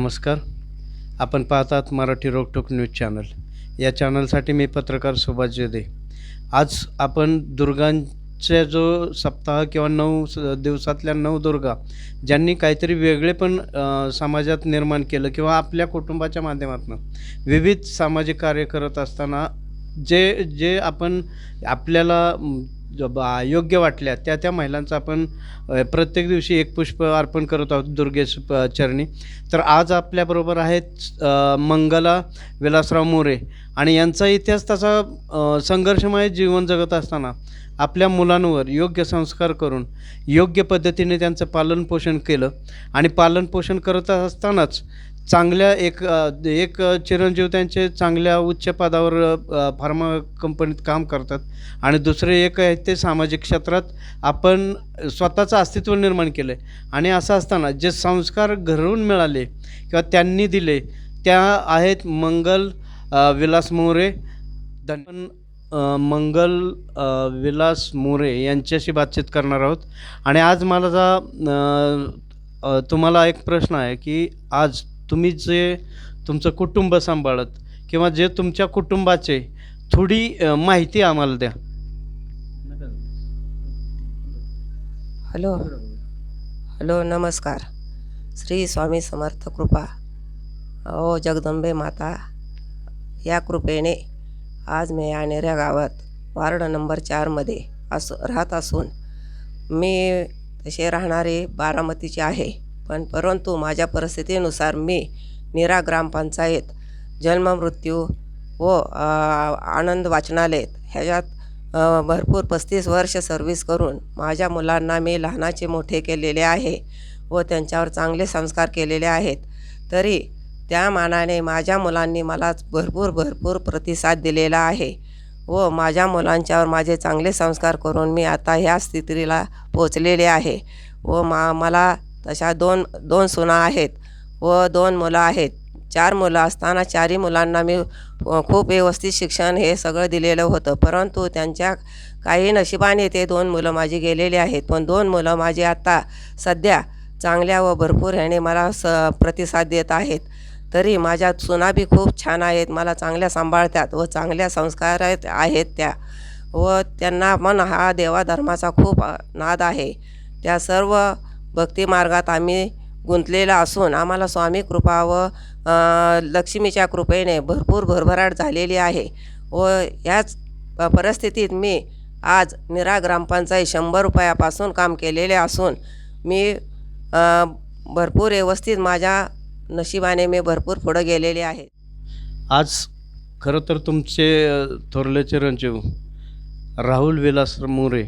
नमस्कार. आपण पाहतात मराठी रोकटोक न्यूज चॅनल. या चॅनलसाठी मी पत्रकार सुभाष जोदे. आज आपण दुर्गांचा जो सप्ताह किंवा नऊ स- दिवसातल्या नऊ दुर्गा ज्यांनी काहीतरी वेगळे पण समाजात निर्माण केलं किंवा आपल्या कुटुंबाच्या माध्यमातून विविध सामाजिक कार्य करत असताना जे जे आपण आपल्याला योग्य वाटल्या त्या त्या महिलांचं आपण प्रत्येक दिवशी एक पुष्प अर्पण करत आहोत दुर्गेश चरणी. तर आज आपल्याबरोबर आहेत मंगला विलासराव मोरे. आणि यांचा इतिहास तसा संघर्षमय जीवन जगत असताना आपल्या मुलांवर योग्य संस्कार करून योग्य पद्धतीने त्यांचं पालनपोषण केलं. आणि पालनपोषण करत असतानाच चांगल्या एक एक चिरंजीव त्यांचे चांगल्या उच्च पदावर फार्मा कंपनीत काम करतात. आणि दुसरे एक आहे ते सामाजिक क्षेत्रात आपण स्वतःचं अस्तित्व निर्माण केलं आहे आणि असं असताना जे संस्कार घरून मिळाले किंवा त्यांनी दिले त्या आहेत मंगल विलास मोरे. धन पण, मंगल विलास मोरे यांच्याशी बातचीत करणार आहोत. आणि आज मला जा तुम्हाला एक प्रश्न आहे की आज तुम्ही जे तुमचं कुटुंब सांभाळत किंवा जे तुमच्या कुटुंबाचे थोडी माहिती आम्हाला द्या. हॅलो. हॅलो नमस्कार. श्री स्वामी समर्थ कृपा. ओ जगदंबे माता या कृपेने आज मी या नेऱ्या गावात वार्ड नंबर चारमध्ये असू राहत असून मी तसे राहणारे बारामतीचे आहे. पण परंतु माझ्या परिस्थितीनुसार मी निरा ग्रामपंचायत जन्ममृत्यू व आनंद वाचनालय ह्याच्यात भरपूर पस्तीस वर्ष सर्व्हिस करून माझ्या मुलांना मी लहानाचे मोठे केलेले आहे व त्यांच्यावर चांगले संस्कार केलेले आहेत. तरी त्या मानाने माझ्या मुलांनी मला भरपूर भरपूर प्रतिसाद दिलेला आहे व माझ्या मुलांच्यावर माझे चांगले संस्कार करून मी आता ह्या स्थितीला पोचलेले आहे व मा मला तशा दोन दोन सुना आहेत व दोन मुलं आहेत. चार मुलं असताना चारही मुलांना मी खूप व्यवस्थित शिक्षण हे सगळं दिलेलं होतं. परंतु त्यांच्या काही नशिबाने ते दोन मुलं माझी गेलेली आहेत. पण दोन मुलं माझी आत्ता सध्या चांगल्या व भरपूर ह्याने मला स प्रतिसाद देत आहेत. तरी माझ्या सुना बी खूप छान आहेत. मला चांगल्या सांभाळतात व चांगल्या संस्कार आहेत त्या. व त्यांना मन हा देवाधर्माचा खूप नाद आहे. त्या सर्व भक्तिमार्गात आम्ही गुंतलेला असून आम्हाला स्वामी कृपा व लक्ष्मीच्या कृपेने भरपूर भरभराट झालेली आहे. व ह्याच परिस्थितीत मी आज निरा ग्रामपंचायत शंभर रुपयापासून काम केलेले असून मी भरपूर व्यवस्थित माझ्या नशिबाने मी भरपूर पुढं गेलेले आहे. आज खरं तर तुमचे थोरले चिरंजीव राहुल विलास मोरे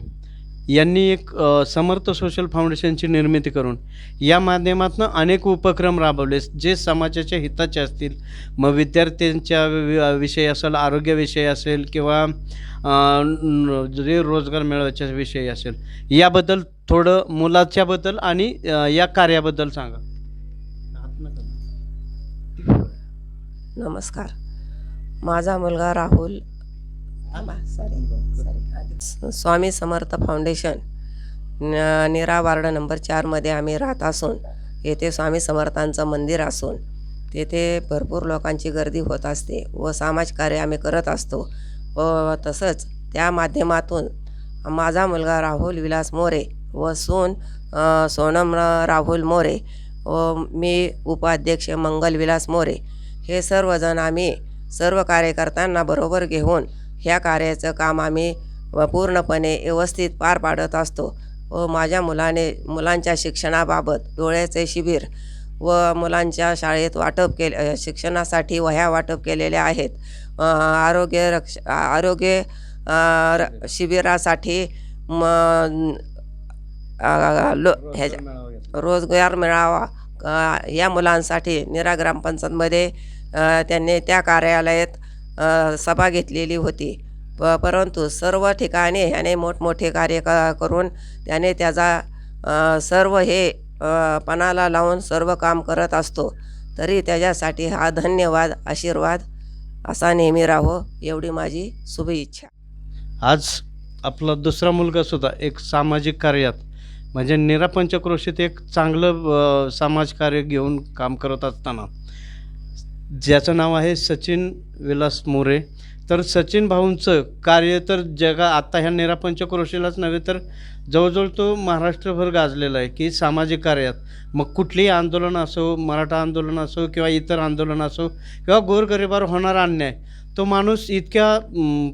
यांनी एक समर्थ सोशल फाउंडेशनची निर्मिती करून या माध्यमातून अनेक उपक्रम राबवले जे समाजाच्या हिताचे असतील. मग विद्यार्थ्यांच्या वि- विषयी असेल आरोग्यविषयी असेल किंवा जे रोजगार मिळवायच्या विषयी असेल. याबद्दल थोडं मुलाच्याबद्दल आणि या कार्याबद्दल सांगा. नमस्कार. माझा मुलगा राहुल स्वामी समर्थ फाउंडेशन न- निरा वार्ड नंबर चारमध्ये आम्ही राहत असून येथे स्वामी समर्थांचं मंदिर असून तेथे भरपूर लोकांची गर्दी होत असते व समाजकार्य आम्ही करत असतो. व तसंच त्या माध्यमातून माझा मुलगा राहुल विलास मोरे व सून सोनम राहुल मोरे व मी उपाध्यक्ष मंगल विलास मोरे हे सर्वजण आम्ही सर्व कार्यकर्त्यांना बरोबर घेऊन ह्या कार्याचं काम आम्ही व पूर्णपणे व्यवस्थित पार पाडत असतो व माझ्या मुलाने मुलांच्या शिक्षणाबाबत डोळ्याचे शिबिर व मुलांच्या शाळेत वाटप केले शिक्षणासाठी वह्या वाटप केलेल्या आहेत. आरोग्य रक्ष आरोग्य र- शिबिरासाठी म लो ह्याच्या रोजगार मिळावा या मुलांसाठी निरा ग्रामपंचायतमध्ये त्यांनी त्या कार्यालयात सभा घेतलेली होती. प परंतु सर्व ठिकाणी ह्याने मोठमोठे कार्य क करून त्याने त्याचा सर्व हे पणाला लावून सर्व काम करत असतो. तरी त्याच्यासाठी हा धन्यवाद आशीर्वाद असा नेहमी राहो एवढी माझी शुभ इच्छा. आज आपला दुसरा मुलगा सुद्धा एक सामाजिक कार्यात म्हणजे निरापंचक्रोशीत एक चांगलं समाजकार्य घेऊन काम करत असताना ज्याचं नाव आहे सचिन विलास मोरे. तर सचिन भाऊंचं कार्य तर जगा आत्ता ह्या नीरा पंचक्रोशीलाच नव्हे तर जवळजवळ तो महाराष्ट्रभर गाजलेला आहे की सामाजिक कार्यात. मग कुठलीही आंदोलन असो मराठा आंदोलन असो किंवा इतर आंदोलन असो किंवा गोरगरिबावर होणारा अन्याय तो माणूस इतक्या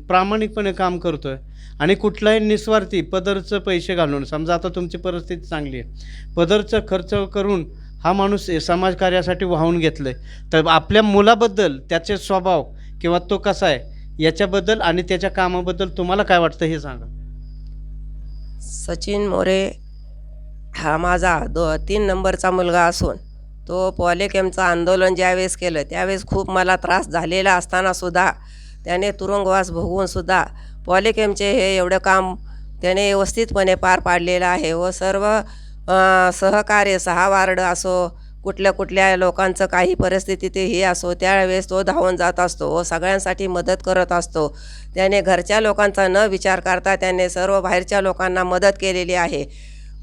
प्रामाणिकपणे काम करतो आहे आणि कुठलाही निस्वार्थी पदरचं पैसे घालून समजा आता तुमची परिस्थिती चांगली आहे पदरचं खर्च करून हा माणूस समाजकार्यासाठी वाहून घेतलं आहे तर आपल्या मुलाबद्दल त्याचे स्वभाव किंवा तो कसा आहे याच्याबद्दल आणि त्याच्या कामाबद्दल तुम्हाला काय वाटतं हे सांगा. सचिन मोरे हा माझा दो तीन नंबरचा मुलगा असून तो पॉलिकेमचं आंदोलन ज्यावेळेस केलं त्यावेळेस खूप मला त्रास झालेला असतानासुद्धा त्याने तुरुंगवास भोगवूनसुद्धा पॉलिकेमचे हे एवढं काम त्याने व्यवस्थितपणे पार पाडलेलं आहे व सर्व सहकार्य सहा वार्ड असो कुठल्या कुठल्या लोकांचं काही परिस्थिती ते हे असो त्यावेळेस तो धावून जात असतो व सगळ्यांसाठी मदत करत असतो. त्याने घरच्या लोकांचा न विचार करता त्याने सर्व बाहेरच्या लोकांना मदत केलेली आहे.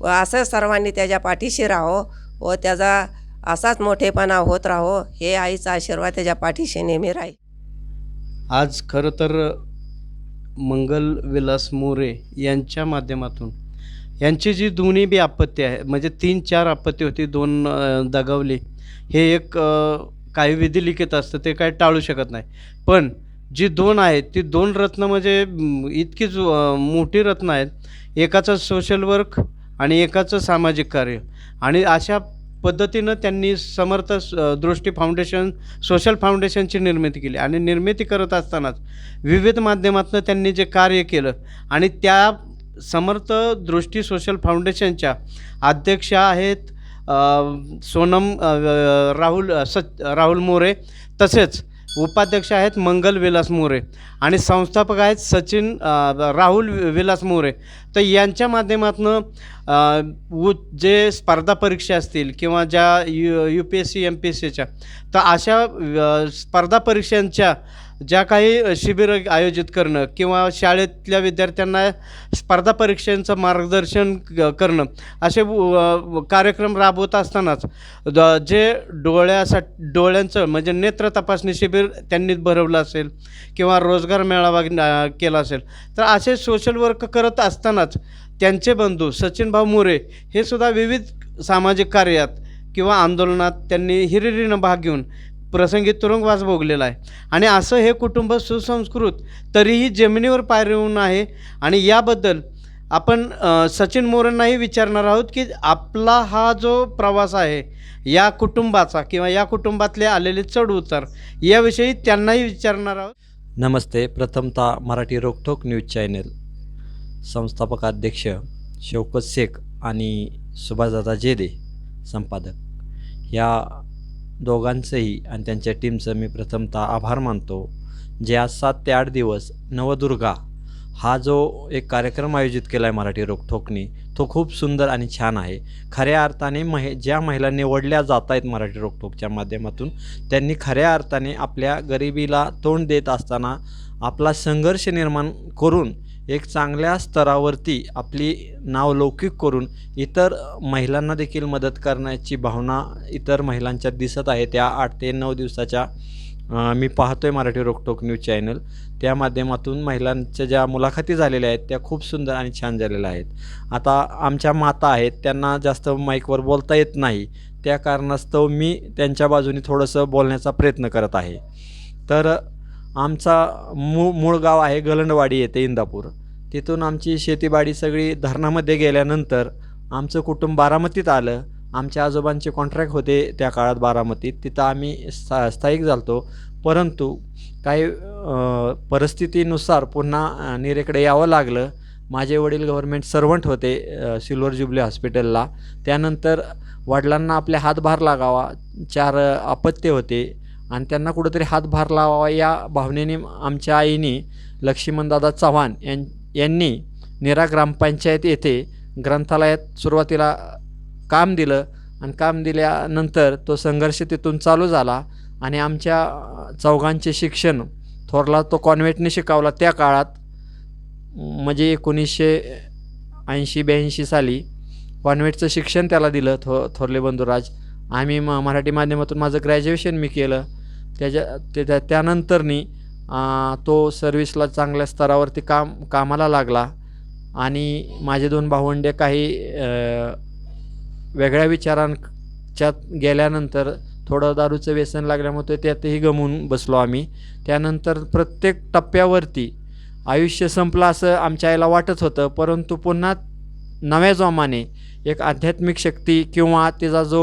व असं सर्वांनी त्याच्या पाठीशी राहो व त्याचा असाच मोठेपणा होत राहो हे आईचा आशीर्वाद त्याच्या पाठीशी नेहमी राहील. आज खरं तर मंगल विलास मोरे यांच्या माध्यमातून यांची जी दोन्ही बी आपत्ती आहे म्हणजे तीन चार आपत्ती होती दोन दगावली हे एक काही काही विधिलिखित असतं ते काय टाळू शकत नाही. पण जी दोन आहेत ती दोन रत्न म्हणजे इतकीच इतकी मोठी रत्न आहेत एकाचं सोशल वर्क आणि एकाचं सामाजिक कार्य. आणि अशा पद्धतीनं त्यांनी समर्थ स- दृष्टी फाउंडेशन सोशल फाउंडेशनची निर्मिती केली. आणि निर्मिती करत असतानाच विविध माध्यमातून त्यांनी जे कार्य केलं आणि त्या समर्थ दृष्टी सोशल फाउंडेशनच्या अध्यक्षा आहेत सोनम राहुल सच राहुल मोरे तसेच उपाध्यक्ष आहेत मंगल विलास मोरे आणि संस्थापक आहेत सचिन राहुल विलास मोरे. तर यांच्या माध्यमातून उ जे स्पर्धा परीक्षा असतील किंवा ज्या U U P S C M P S सीच्या तर अशा स्पर्धा परीक्षांच्या ज्या काही शिबिरं आयोजित करणं किंवा शाळेतल्या विद्यार्थ्यांना स्पर्धा परीक्षांचं मार्गदर्शन क- करणं असे व- कार्यक्रम राबवत असतानाच द- जे डोळ्यासाठी डोळ्यांचं म्हणजे नेत्र तपासणी शिबिर त्यांनी भरवलं असेल किंवा रोजगार मेळावा केला असेल तर असे सोशल वर्क करत असतानाच त्यांचे बंधू सचिन भाऊ मोरे हे सुद्धा विविध सामाजिक कार्यात किंवा आंदोलनात त्यांनी हिरिरीनं भाग घेऊन प्रसंगी तुरुंगवास भोगलेला आहे. आणि असं हे कुटुंब सुसंस्कृत तरीही जमिनीवर पायरवून आहे. आणि याबद्दल आपण सचिन मोरेंनाही विचारणार आहोत की आपला हा जो प्रवास आहे या कुटुंबाचा किंवा या कुटुंबातले आलेले चढ उतार याविषयी त्यांनाही विचारणार आहोत. नमस्ते. प्रथमतः मराठी रोकठोक न्यूज चॅनेल. संस्थापक अध्यक्ष शौकत शेख आणि सुभाषदादा जेदे संपादक. या दोघांचंही आणि त्यांच्या टीमचं मी प्रथमतः आभार मानतो. जे आज सात ते आठ दिवस नवदुर्गा हा जो एक कार्यक्रम आयोजित केला आहे मराठी रोकठोकनी तो खूप सुंदर आणि छान आहे. खऱ्या अर्थाने महि ज्या महिला निवडल्या जात आहेत मराठी रोकठोकच्या माध्यमातून त्यांनी खऱ्या अर्थाने आपल्या गरिबीला तोंड देत असताना आपला संघर्ष निर्माण करून एक चांगल्या स्तरावरती आपली नाव लौकिक करून इतर महिलांना देखील मदत करण्याची भावना इतर महिलांच्यात दिसत आहे. त्या आठ ते नऊ दिवसाच्या मी मी पाहतोय मराठी रोकटोक न्यूज चॅनल. त्या माध्यमातून महिलांच्या ज्या मुलाखती झालेल्या आहेत त्या खूप सुंदर आणि छान झालेल्या आहेत. आता आमच्या माता आहेत त्यांना जास्त माईकवर बोलता येत नाही. त्या कारणास्तव मी त्यांच्या बाजूने थोडंसं बोलण्याचा प्रयत्न करत आहे. तर आमचा मूळ मूळ गाव आहे गलंडवाडी येथे इंदापूर. तिथून आमची शेतीबाडी सगळी धरणामध्ये गेल्यानंतर आमचं कुटुंब बारामतीत आलं. आमच्या आजोबांचे कॉन्ट्रॅक्ट होते त्या काळात बारामतीत. तिथं आम्ही स्था स्थायिक झालतो. परंतु काही परिस्थितीनुसार पुन्हा निरेकडे यावं लागलं. माझे वडील गव्हर्मेंट सर्वंट होते सिल्वर जुबली हॉस्पिटलला. त्यानंतर वडिलांना आपले हातभार लागावा चार अपत्य होते. आणि त्यांना कुठंतरी हातभार लावावा या भावनेने आमच्या आईने लक्ष्मणदादा चव्हाण यां यांनी निरा ग्रामपंचायत येथे ग्रंथालयात सुरुवातीला काम दिलं आणि काम दिल्यानंतर तो संघर्ष तिथून चालू झाला आणि आमच्या चौघांचे शिक्षण थोरला तो कॉन्व्हेंटने शिकवला त्या काळात म्हणजे एकोणीसशे ऐंशी ब्याऐंशी साली कॉन्व्हेंटचं शिक्षण त्याला दिलं थो थोरले बंधुराज. आम्ही म मराठी माध्यमातून माझं ग्रॅज्युएशन मी केलं. त्याच्या ते त्या त्यानंतरनी तो सर्विसला चांगल्या स्तरावरती काम कामाला लागला. आणि माझे दोन भावंडे काही वेगळ्या विचारांच्यात गेल्यानंतर थोडं दारूचं व्यसन लागल्यामुळे ते त्यातही गमून बसलो आम्ही. त्यानंतर प्रत्येक टप्प्यावरती आयुष्य संपलं असं आमच्या आईला वाटत होतं. परंतु पुन्हा नव्या जोमाने एक आध्यात्मिक शक्ती किंवा तिचा जो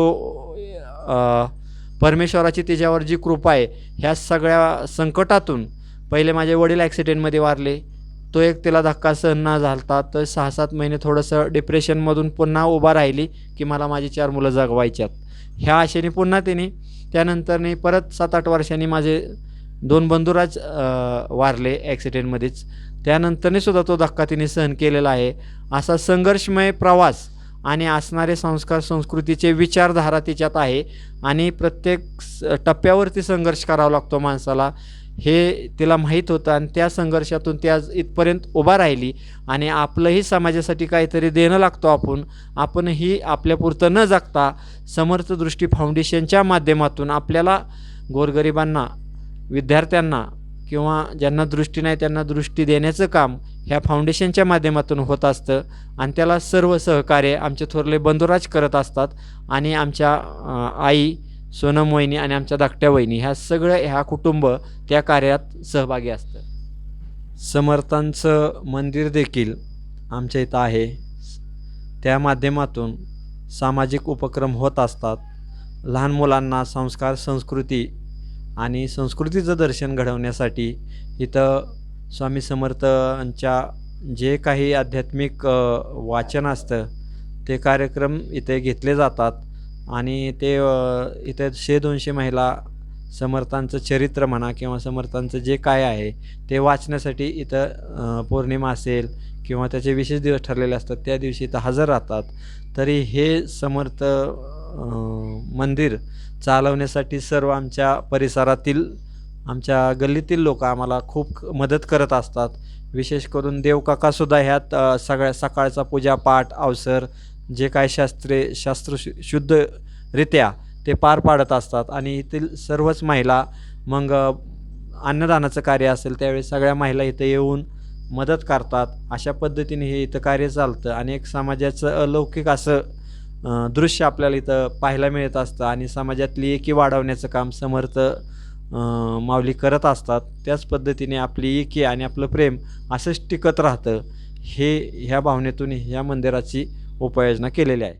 परमेश्वराची तिच्यावर जी कृपा आहे ह्या सगळ्या संकटातून पहिले माझे वडील ॲक्सिडेंटमध्ये वारले. तो एक तिला धक्का सहन न झालता तर सहा सात महिने थोडंसं डिप्रेशनमधून पुन्हा उभा राहिली की मला माझी चार मुलं जगवायच्यात. ह्या आशेने पुन्हा तिने त्यानंतरने परत सात आठ वर्षांनी माझे दोन बंधुराज वारले ॲक्सिडेंटमध्येच त्यानंतरने सुद्धा तो धक्का तिने सहन केलेला आहे. असा संघर्षमय प्रवास आणि असणारे संस्कार संस्कृतीचे विचारधारा तिच्यात आहे. आणि प्रत्येक स- टप्प्यावरती संघर्ष करावा लागतो माणसाला. हे तिला माहीत होतं आणि त्या संघर्षातून ती आज इथपर्यंत उभा राहिली. आणि आपलंही समाजासाठी काहीतरी देणं लागतो आपण. आपणही आपल्यापुरतं न जगता समर्थ दृष्टी फाउंडेशनच्या माध्यमातून आपल्याला गोरगरिबांना विद्यार्थ्यांना किंवा ज्यांना दृष्टी नाही त्यांना दृष्टी देण्याचं काम ह्या फाउंडेशनच्या माध्यमातून होत असतं. आणि त्याला सर्व सहकार्य आमचे थोरले बंधुराज करत असतात. आणि आमच्या आई सोनम वहिनी आणि आमच्या धाकट्या वहिनी ह्या सगळं ह्या कुटुंब त्या कार्यात सहभागी असतं. समर्थांचं मंदिर देखील आमच्या इथं आहे. त्या माध्यमातून सामाजिक उपक्रम होत असतात. लहान मुलांना संस्कार संस्कृती आणि संस्कृतीचं दर्शन घडवण्यासाठी इथं स्वामी समर्थांच्या जे काही आध्यात्मिक वाचन असतं ते कार्यक्रम इथे घेतले जातात. आणि ते इथे शे दोनशे महिला समर्थांचं चरित्र म्हणा किंवा समर्थांचं जे काय आहे ते वाचण्यासाठी इथं पौर्णिमा असेल किंवा त्याचे विशेष दिवस ठरलेले असतात त्या दिवशी इथं हजर राहतात. तरी हे समर्थ मंदिर चालवण्यासाठी सर्व आमच्या परिसरातील आमच्या गल्लीतील लोक आम्हाला खूप मदत करत असतात. विशेष करून देवकाकासुद्धा ह्यात सगळ्या सकाळचा पूजापाठ अवसर जे काय शास्त्रे शास्त्र शु शुद्धरित्या ते पार पाडत असतात. आणि येथील सर्वच महिला मग अन्नदानाचं कार्य असेल त्यावेळी सगळ्या महिला इथं येऊन मदत करतात. अशा पद्धतीने हे इथं कार्य चालतं. आणि एक समाजाचं अलौकिक असं दृश्य आपल्याला इथं पाहायला मिळत असतं. आणि समाजातली एकी वाढवण्याचं काम समर्थ माऊली करत असतात त्याच पद्धतीने आपली एकी आणि आपलं प्रेम असंच टिकत राहतं. हे ह्या भावनेतून ह्या मंदिराची उपाययोजना केलेली आहे.